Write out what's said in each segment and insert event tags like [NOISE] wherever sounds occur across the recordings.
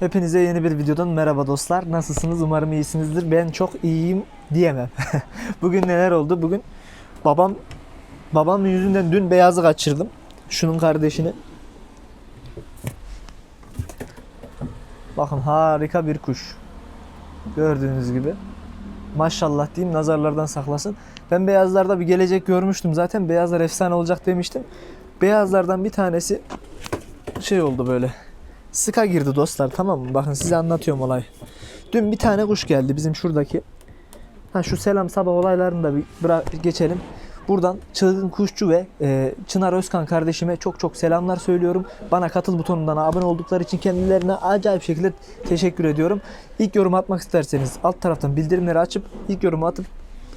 Hepinize yeni bir videodan merhaba dostlar. Nasılsınız? Umarım iyisinizdir. Ben çok iyiyim diyemem. [LAUGHS] Bugün neler oldu? Bugün babam babam yüzünden dün beyazı kaçırdım. Şunun kardeşini. Bakın harika bir kuş. Gördüğünüz gibi. Maşallah diyeyim nazarlardan saklasın. Ben beyazlarda bir gelecek görmüştüm zaten. Beyazlar efsane olacak demiştim. Beyazlardan bir tanesi şey oldu böyle. Sıka girdi dostlar tamam mı? Bakın size anlatıyorum olay. Dün bir tane kuş geldi bizim şuradaki. Ha şu selam sabah olaylarını da bir bırak geçelim. Buradan çılgın kuşçu ve e, Çınar Özkan kardeşime çok çok selamlar söylüyorum. Bana katıl butonundan abone oldukları için kendilerine acayip şekilde teşekkür ediyorum. İlk yorum atmak isterseniz alt taraftan bildirimleri açıp ilk yorumu atıp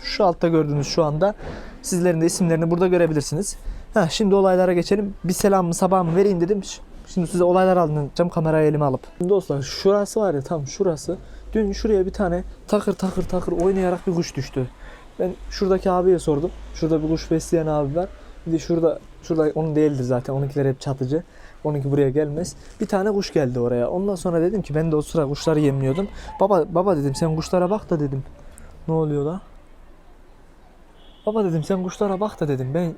şu altta gördüğünüz şu anda sizlerin de isimlerini burada görebilirsiniz. Ha, şimdi olaylara geçelim. Bir selamımı sabahımı vereyim dedim. Şimdi size olaylar anlatacağım kamerayı elime alıp. Dostlar şurası var ya tam şurası. Dün şuraya bir tane takır takır takır oynayarak bir kuş düştü. Ben şuradaki abiye sordum. Şurada bir kuş besleyen abi var. Bir de şurada şurada onun değildir zaten. Onunkiler hep çatıcı. Onunki buraya gelmez. Bir tane kuş geldi oraya. Ondan sonra dedim ki ben de o sıra kuşları yemliyordum. Baba baba dedim sen kuşlara bak da dedim. Ne oluyor la? Baba dedim sen kuşlara bak da dedim. Ben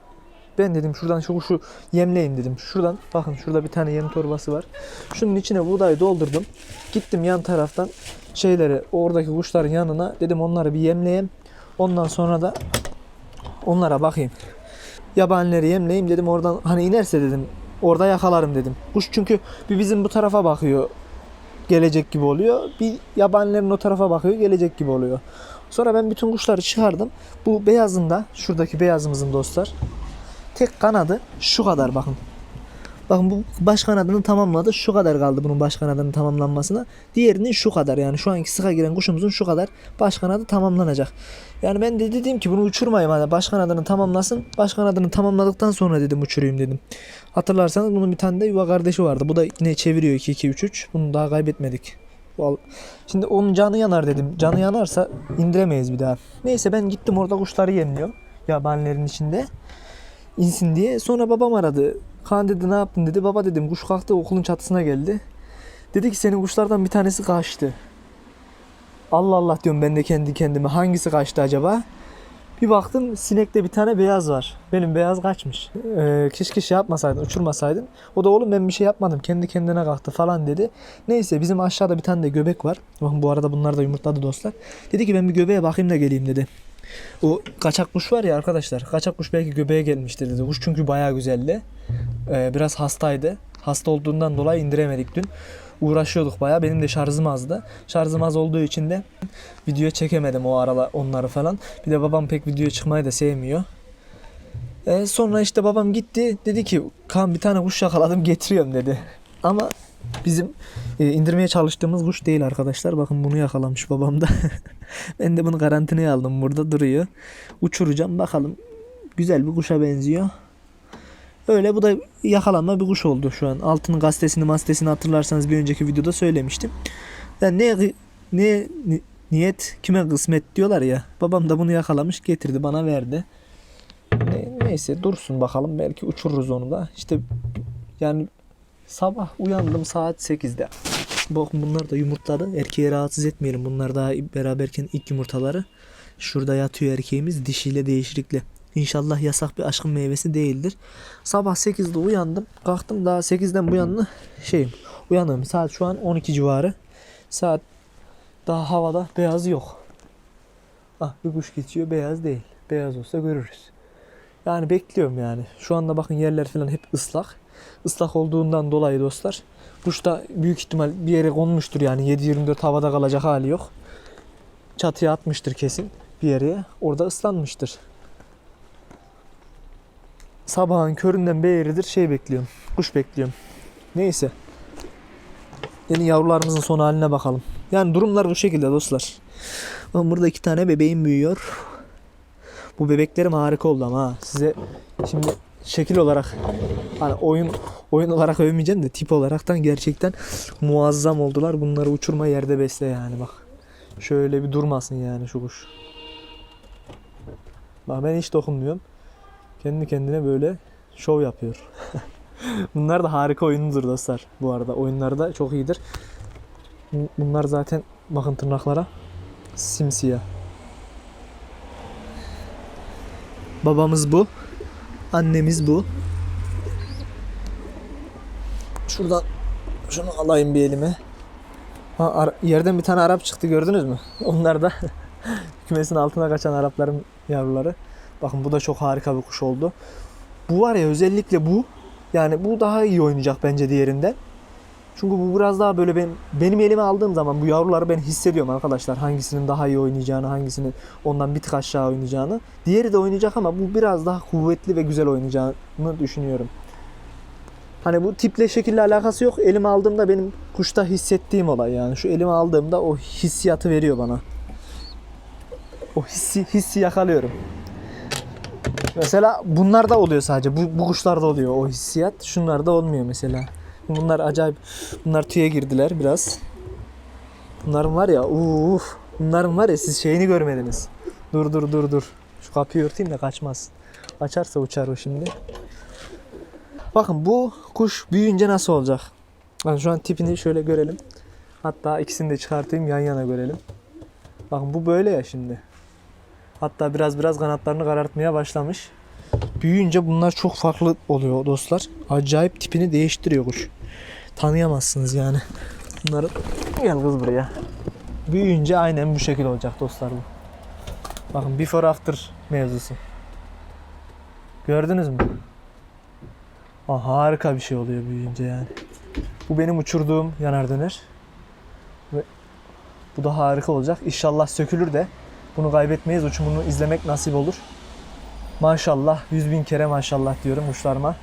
ben dedim şuradan şu kuşu yemleyeyim dedim. Şuradan bakın şurada bir tane yem torbası var. Şunun içine buğdayı doldurdum. Gittim yan taraftan şeyleri oradaki kuşların yanına dedim onları bir yemleyeyim. Ondan sonra da onlara bakayım. Yabanileri yemleyeyim dedim oradan hani inerse dedim orada yakalarım dedim. Kuş çünkü bir bizim bu tarafa bakıyor gelecek gibi oluyor. Bir yabanilerin o tarafa bakıyor gelecek gibi oluyor. Sonra ben bütün kuşları çıkardım. Bu beyazında şuradaki beyazımızın dostlar tek kanadı şu kadar bakın. Bakın bu baş kanadını tamamladı. Şu kadar kaldı bunun baş kanadının tamamlanmasına. Diğerinin şu kadar yani şu anki sıka giren kuşumuzun şu kadar baş kanadı tamamlanacak. Yani ben de dedim ki bunu uçurmayayım hani baş kanadını tamamlasın. Baş kanadını tamamladıktan sonra dedim uçurayım dedim. Hatırlarsanız bunun bir tane de yuva kardeşi vardı. Bu da yine çeviriyor 2 2 3 3. Bunu daha kaybetmedik. Şimdi onun canı yanar dedim. Canı yanarsa indiremeyiz bir daha. Neyse ben gittim orada kuşları yemliyorum. Yabanilerin içinde insin diye. Sonra babam aradı. Kaan dedi ne yaptın dedi. Baba dedim kuş kalktı okulun çatısına geldi. Dedi ki senin kuşlardan bir tanesi kaçtı. Allah Allah diyorum ben de kendi kendime hangisi kaçtı acaba? Bir baktım sinekte bir tane beyaz var. Benim beyaz kaçmış. Ee, keşke şey yapmasaydın, uçurmasaydın. O da oğlum ben bir şey yapmadım. Kendi kendine kalktı falan dedi. Neyse bizim aşağıda bir tane de göbek var. Bakın bu arada bunlar da yumurtladı dostlar. Dedi ki ben bir göbeğe bakayım da geleyim dedi. O kaçak kuş var ya arkadaşlar. Kaçak kuş belki göbeğe gelmiştir dedi. Kuş çünkü bayağı güzeldi. Ee, biraz hastaydı. Hasta olduğundan dolayı indiremedik dün. Uğraşıyorduk bayağı. Benim de şarjım azdı. Şarjım az olduğu için de videoya çekemedim o aralar onları falan. Bir de babam pek videoya çıkmayı da sevmiyor. Ee, sonra işte babam gitti. Dedi ki kan bir tane kuş yakaladım getiriyorum dedi. Ama bizim e, indirmeye çalıştığımız kuş değil arkadaşlar. Bakın bunu yakalamış babam da. [LAUGHS] ben de bunu karantinaya aldım. Burada duruyor. Uçuracağım bakalım. Güzel bir kuşa benziyor. Öyle bu da yakalanma bir kuş oldu şu an. Altının gazetesini mastesini hatırlarsanız bir önceki videoda söylemiştim. Yani ne ne ni- niyet kime kısmet diyorlar ya. Babam da bunu yakalamış getirdi bana verdi. Ne- neyse dursun bakalım belki uçururuz onu da. İşte yani sabah uyandım saat 8'de. Bakın bunlar da yumurtladı. Erkeği rahatsız etmeyelim. Bunlar daha beraberken ilk yumurtaları. Şurada yatıyor erkeğimiz dişiyle değişiklikle. İnşallah yasak bir aşkın meyvesi değildir. Sabah 8'de uyandım. Kalktım daha 8'den bu yana şeyim. Uyandım. Saat şu an 12 civarı. Saat daha havada beyaz yok. Ah bir kuş geçiyor beyaz değil. Beyaz olsa görürüz. Yani bekliyorum yani. Şu anda bakın yerler falan hep ıslak. Islak olduğundan dolayı dostlar. Kuş da büyük ihtimal bir yere konmuştur yani 7-24 havada kalacak hali yok. Çatıya atmıştır kesin bir yere. Orada ıslanmıştır. Sabahın köründen beridir şey bekliyorum. Kuş bekliyorum. Neyse. Yeni yavrularımızın son haline bakalım. Yani durumlar bu şekilde dostlar. Burada iki tane bebeğim büyüyor. Bu bebeklerim harika oldu ama ha. Size şimdi şekil olarak hani oyun oyun olarak övmeyeceğim de tip olaraktan gerçekten muazzam oldular. Bunları uçurma yerde besle yani bak. Şöyle bir durmasın yani şu kuş. Bak ben hiç dokunmuyorum. Kendi kendine böyle şov yapıyor. [LAUGHS] Bunlar da harika oyunludur dostlar bu arada. Oyunlarda çok iyidir. Bun- Bunlar zaten bakın tırnaklara simsiyah. Babamız bu. Annemiz bu. Şuradan şunu alayım bir elime. Ha, yerden bir tane Arap çıktı gördünüz mü? [LAUGHS] Onlar da [LAUGHS] kümesin altına kaçan Arapların yavruları. Bakın bu da çok harika bir kuş oldu. Bu var ya özellikle bu yani bu daha iyi oynayacak bence diğerinden. Çünkü bu biraz daha böyle ben benim elime aldığım zaman bu yavruları ben hissediyorum arkadaşlar. Hangisinin daha iyi oynayacağını, hangisinin ondan bir tık aşağı oynayacağını. Diğeri de oynayacak ama bu biraz daha kuvvetli ve güzel oynayacağını düşünüyorum. Hani bu tiple şekille alakası yok. Elime aldığımda benim kuşta hissettiğim olay yani. Şu elime aldığımda o hissiyatı veriyor bana. O hissi, hissi yakalıyorum. Mesela bunlarda oluyor sadece. Bu, bu kuşlarda oluyor o hissiyat. Şunlarda olmuyor mesela. Bunlar acayip. Bunlar tüye girdiler biraz. Bunların var ya uf. Bunların var ya siz şeyini görmediniz. Dur dur dur dur. Şu kapıyı örteyim de kaçmaz. Açarsa uçar o şimdi. Bakın bu kuş büyüyünce nasıl olacak? Yani şu an tipini şöyle görelim. Hatta ikisini de çıkartayım yan yana görelim. Bakın bu böyle ya şimdi. Hatta biraz biraz kanatlarını karartmaya başlamış. Büyüyünce bunlar çok farklı oluyor dostlar. Acayip tipini değiştiriyor kuş. Tanıyamazsınız yani. Bunları gel kız buraya. Büyüyünce aynen bu şekil olacak dostlar bu. Bakın before after mevzusu. Gördünüz mü? Aa, harika bir şey oluyor büyüyünce yani. Bu benim uçurduğum yanar döner. Ve bu da harika olacak. İnşallah sökülür de bunu kaybetmeyiz. Uçumunu izlemek nasip olur. Maşallah. Yüz bin kere maşallah diyorum kuşlarıma.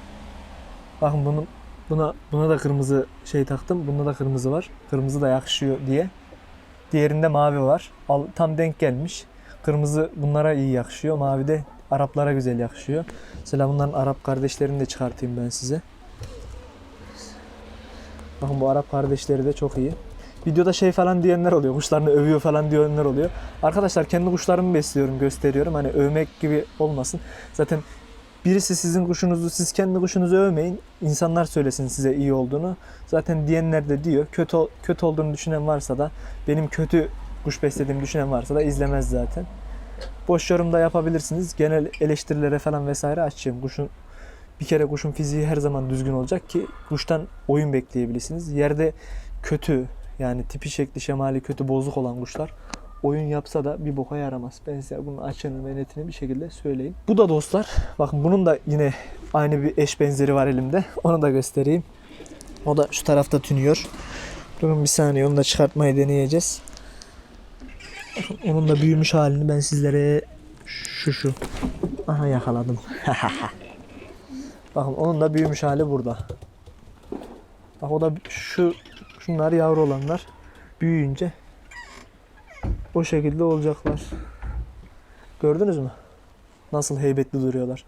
Bakın bunun buna buna da kırmızı şey taktım. Bunda da kırmızı var. Kırmızı da yakışıyor diye. Diğerinde mavi var. Al, tam denk gelmiş. Kırmızı bunlara iyi yakışıyor. Mavi de Araplara güzel yakışıyor. Mesela bunların Arap kardeşlerini de çıkartayım ben size. Bakın bu Arap kardeşleri de çok iyi. Videoda şey falan diyenler oluyor. Kuşlarını övüyor falan diyenler oluyor. Arkadaşlar kendi kuşlarımı besliyorum, gösteriyorum. Hani övmek gibi olmasın. Zaten birisi sizin kuşunuzu, siz kendi kuşunuzu övmeyin. İnsanlar söylesin size iyi olduğunu. Zaten diyenler de diyor. Kötü kötü olduğunu düşünen varsa da benim kötü kuş beslediğimi düşünen varsa da izlemez zaten. Boş yorum da yapabilirsiniz. Genel eleştirilere falan vesaire açayım. Kuşun bir kere kuşun fiziği her zaman düzgün olacak ki kuştan oyun bekleyebilirsiniz. Yerde kötü yani tipi şekli şemali kötü bozuk olan kuşlar oyun yapsa da bir boka yaramaz. Ben size bunun açığını ve netini bir şekilde söyleyeyim. Bu da dostlar. Bakın bunun da yine aynı bir eş benzeri var elimde. Onu da göstereyim. O da şu tarafta tünüyor. Durun bir saniye onu da çıkartmayı deneyeceğiz. Bakın onun da büyümüş halini ben sizlere şu şu. Aha yakaladım. [LAUGHS] Bakın onun da büyümüş hali burada. Bak o da şu şunlar yavru olanlar büyüyünce o şekilde olacaklar. Gördünüz mü? Nasıl heybetli duruyorlar.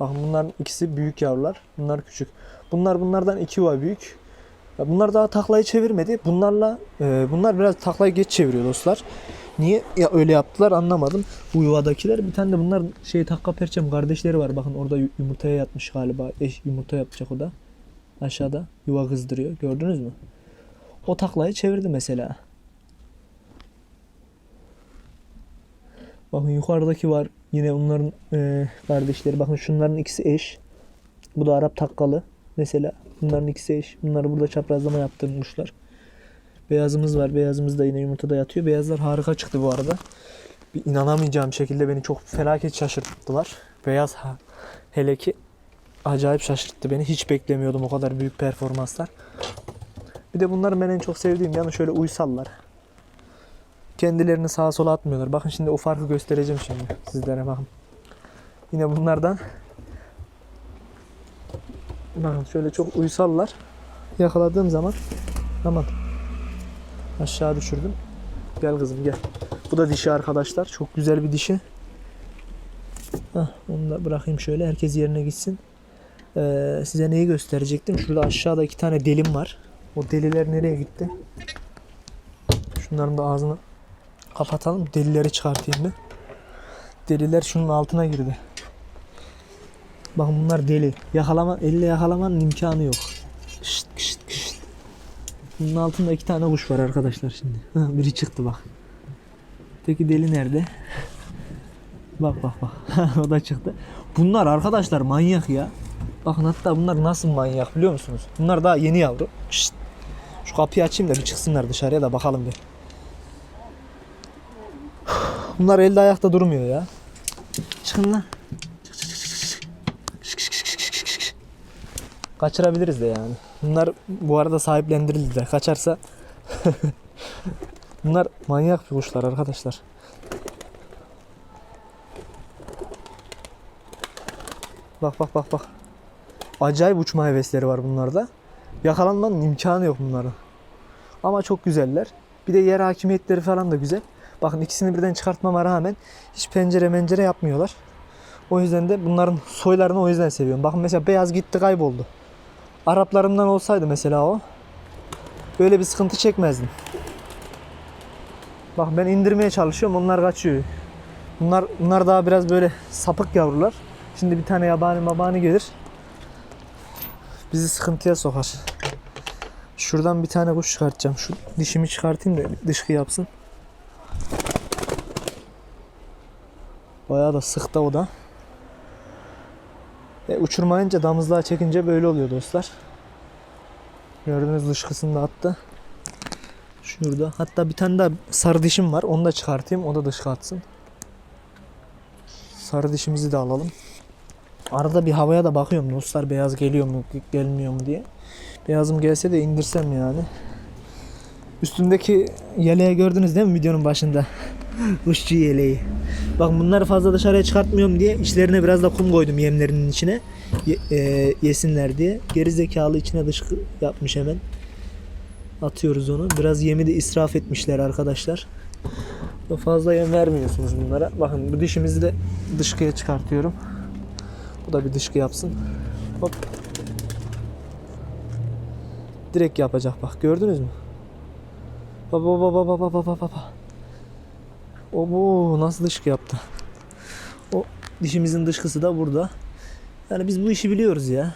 Bakın bunların ikisi büyük yavrular. Bunlar küçük. Bunlar bunlardan iki yuva büyük. Bunlar daha taklayı çevirmedi. Bunlarla e, bunlar biraz taklayı geç çeviriyor dostlar. Niye ya öyle yaptılar anlamadım. Bu yuvadakiler bir tane de bunlar şey takka perçem kardeşleri var. Bakın orada yu- yumurtaya yatmış galiba. Eş yumurta yapacak o da. Aşağıda yuva kızdırıyor. Gördünüz mü? O taklayı çevirdi mesela. Bakın yukarıdaki var. Yine onların e, kardeşleri. Bakın şunların ikisi eş. Bu da Arap takkalı. Mesela bunların ikisi eş. Bunları burada çaprazlama yaptırmışlar. Beyazımız var. Beyazımız da yine yumurtada yatıyor. Beyazlar harika çıktı bu arada. Bir inanamayacağım şekilde beni çok felaket şaşırttılar. Beyaz ha, hele ki acayip şaşırttı beni. Hiç beklemiyordum o kadar büyük performanslar. Bir de bunların ben en çok sevdiğim yanı şöyle uysallar. Kendilerini sağa sola atmıyorlar. Bakın şimdi o farkı göstereceğim şimdi sizlere bakın. Yine bunlardan bakın şöyle çok uysallar. Yakaladığım zaman aman aşağı düşürdüm. Gel kızım gel. Bu da dişi arkadaşlar. Çok güzel bir dişi. Hah, onu da bırakayım şöyle. Herkes yerine gitsin. Ee, size neyi gösterecektim? Şurada aşağıda iki tane delim var. O deliler nereye gitti? Şunların da ağzını kapatalım. Delileri çıkartayım bir. Deliler şunun altına girdi. Bakın bunlar deli. Yakalama, elle yakalamanın imkanı yok. Şşt, şşt, şşt. Bunun altında iki tane kuş var arkadaşlar şimdi. [LAUGHS] Biri çıktı bak. Peki deli nerede? [LAUGHS] Bak bak bak. [LAUGHS] o da çıktı. Bunlar arkadaşlar manyak ya. Bakın hatta bunlar nasıl manyak biliyor musunuz? Bunlar daha yeni yavru. Şşt. Şu kapıyı açayım da bir çıksınlar dışarıya da bakalım bir. Bunlar elde ayakta durmuyor ya. Çıkın lan. Kaçırabiliriz de yani. Bunlar bu arada sahiplendirildi de. Kaçarsa [LAUGHS] Bunlar manyak bir kuşlar arkadaşlar. Bak bak bak bak. Acayip uçma hevesleri var bunlarda. Yakalanmanın imkanı yok bunların. Ama çok güzeller. Bir de yer hakimiyetleri falan da güzel. Bakın ikisini birden çıkartmama rağmen hiç pencere mencere yapmıyorlar. O yüzden de bunların soylarını o yüzden seviyorum. Bakın mesela beyaz gitti kayboldu. Araplarımdan olsaydı mesela o böyle bir sıkıntı çekmezdim. Bak ben indirmeye çalışıyorum onlar kaçıyor. Bunlar bunlar daha biraz böyle sapık yavrular. Şimdi bir tane yabani mabani gelir. Bizi sıkıntıya sokar. Şuradan bir tane kuş çıkartacağım. Şu dişimi çıkartayım da dışkı yapsın. Bayağı da sıktı o da. E, uçurmayınca damızlığa çekince böyle oluyor dostlar. Gördüğünüz dışkısını da attı. Şurada. Hatta bir tane daha sarı dişim var. Onu da çıkartayım. O da dışkı atsın. Sarı dişimizi de alalım. Arada bir havaya da bakıyorum dostlar. Beyaz geliyor mu gelmiyor mu diye. Beyazım gelse de indirsem yani. Üstündeki yeleği gördünüz değil mi videonun başında? [LAUGHS] Kuşçu yeleği. Bak bunları fazla dışarıya çıkartmıyorum diye içlerine biraz da kum koydum yemlerinin içine. Ye- e, yesinler diye. Geri zekalı içine dışkı yapmış hemen. Atıyoruz onu. Biraz yemi de israf etmişler arkadaşlar. Fazla yem vermiyorsunuz bunlara. Bakın bu dişimizi de dışkıya çıkartıyorum. Bu da bir dışkı yapsın. Hop. Direkt yapacak bak. Gördünüz mü? Baba baba baba baba baba baba. O bu nasıl dışkı yaptı? O dişimizin dışkısı da burada. Yani biz bu işi biliyoruz ya.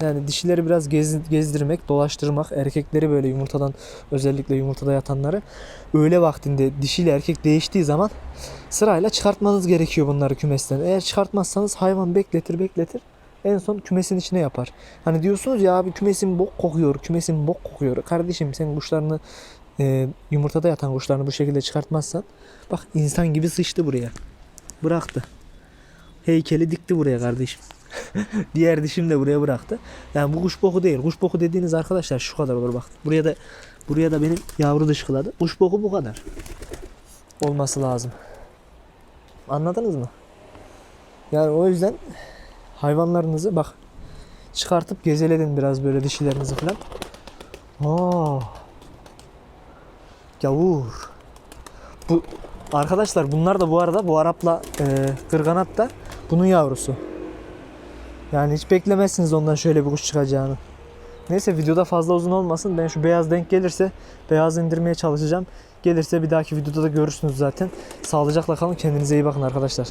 Yani dişileri biraz gez- gezdirmek, dolaştırmak, erkekleri böyle yumurtadan özellikle yumurtada yatanları öğle vaktinde dişiyle erkek değiştiği zaman sırayla çıkartmanız gerekiyor bunları kümesten. Eğer çıkartmazsanız hayvan bekletir bekletir. En son kümesin içine yapar. Hani diyorsunuz ya abi kümesin bok kokuyor, kümesin bok kokuyor. Kardeşim sen kuşlarını e, yumurtada yatan kuşlarını bu şekilde çıkartmazsan bak insan gibi sıçtı buraya. Bıraktı. Heykeli dikti buraya kardeşim. [LAUGHS] Diğer dişim de buraya bıraktı. Yani bu kuş boku değil. Kuş boku dediğiniz arkadaşlar şu kadar olur bak. Buraya da buraya da benim yavru dışkıladı. Kuş boku bu kadar. Olması lazım. Anladınız mı? Yani o yüzden hayvanlarınızı bak çıkartıp gezeledin biraz böyle dişilerinizi falan. Aa. Gavur. Bu arkadaşlar bunlar da bu arada bu Arapla e, kırganat da bunun yavrusu. Yani hiç beklemezsiniz ondan şöyle bir kuş çıkacağını. Neyse videoda fazla uzun olmasın. Ben şu beyaz denk gelirse beyaz indirmeye çalışacağım. Gelirse bir dahaki videoda da görürsünüz zaten. Sağlıcakla kalın. Kendinize iyi bakın arkadaşlar.